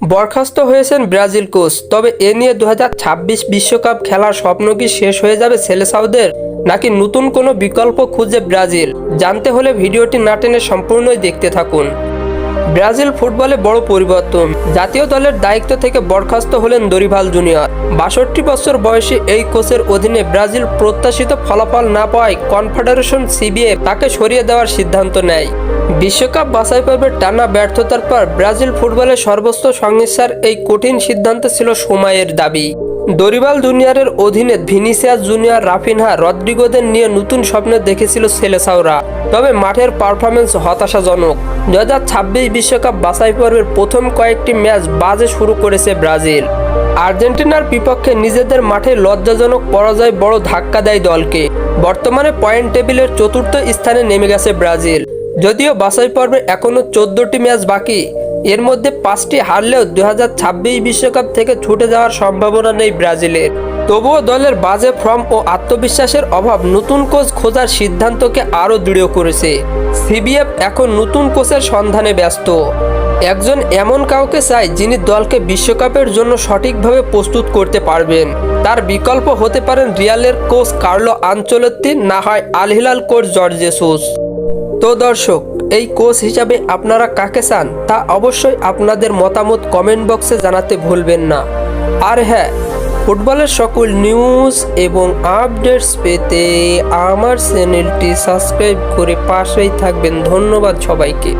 বরখাস্ত হয়েছেন Brazil coach. তবে এ নিয়ে দু বিশ্বকাপ খেলার স্বপ্ন কি শেষ হয়ে যাবে সেলেসাউদের? নাকি নতুন কোনো বিকল্প খুঁজে ব্রাজিল? জানতে হলে ভিডিওটি না টেনে সম্পূর্ণই দেখতে থাকুন। ব্রাজিল ফুটবলে বড় পরিবর্তন। জাতীয় দলের দায়িত্ব থেকে বরখাস্ত হলেন দরিভাল জুনিয়র। বাষট্টি বছর বয়সী এই কোচের অধীনে ব্রাজিল প্রত্যাশিত ফলাফল না পাওয়ায় কনফেডারেশন সিবিএ তাকে সরিয়ে দেওয়ার সিদ্ধান্ত নেয়। বিশ্বকাপ বাছাই পর্বের টানা ব্যর্থতার পর ব্রাজিল ফুটবলের সর্বোচ্চ সংস্থার এই কঠিন সিদ্ধান্ত ছিল সময়ের দাবি। দরিবাল জুনিয়রের অধীনে ভিনিসিয়াস জুনিয়র রাফিনহা রদ্রিগোদের নিয়ে নতুন স্বপ্ন দেখেছিল সেলেসাওরা। তবে মাঠের পারফরমেন্স হতাশাজনক। দু বিশ্বকাপ বাছাই পর্বের প্রথম কয়েকটি ম্যাচ বাজে শুরু করেছে ব্রাজিল। আর্জেন্টিনার বিপক্ষে নিজেদের মাঠে লজ্জাজনক পরাজয় বড় ধাক্কা দেয় দলকে। বর্তমানে পয়েন্ট টেবিলের চতুর্থ স্থানে নেমে গেছে ব্রাজিল। যদিও বাছাই পর্বে এখনও চোদ্দটি ম্যাচ বাকি এর মধ্যে পাঁচটি হারলেও দুই বিশ্বকাপ থেকে ছুটে যাওয়ার সম্ভাবনা নেই ব্রাজিলের। তবুও দলের বাজে ফর্ম ও আত্মবিশ্বাসের অভাব নতুন কোচ খোঁজার সিদ্ধান্তকে আরও দৃঢ় করেছে। সিবিএফ এখন নতুন কোচের সন্ধানে ব্যস্ত। একজন এমন কাউকে চায় যিনি দলকে বিশ্বকাপের জন্য সঠিকভাবে প্রস্তুত করতে পারবেন। তার বিকল্প হতে পারেন রিয়ালের কোচ কার্লো আঞ্চলত্তি, না হয় Al Hilal coach Jorge Jesus তো দর্শক এই কোচ হিসাবে আপনারা কাকে চান তা অবশ্যই আপনাদের মতামত কমেন্ট বক্সে জানাতে ভুলবেন না। আর হ্যাঁ ফুটবলের সকল নিউজ এবং আপডেটস পেতে আমার চ্যানেলটি সাবস্ক্রাইব করে পাশেই থাকবেন। ধন্যবাদ সবাইকে।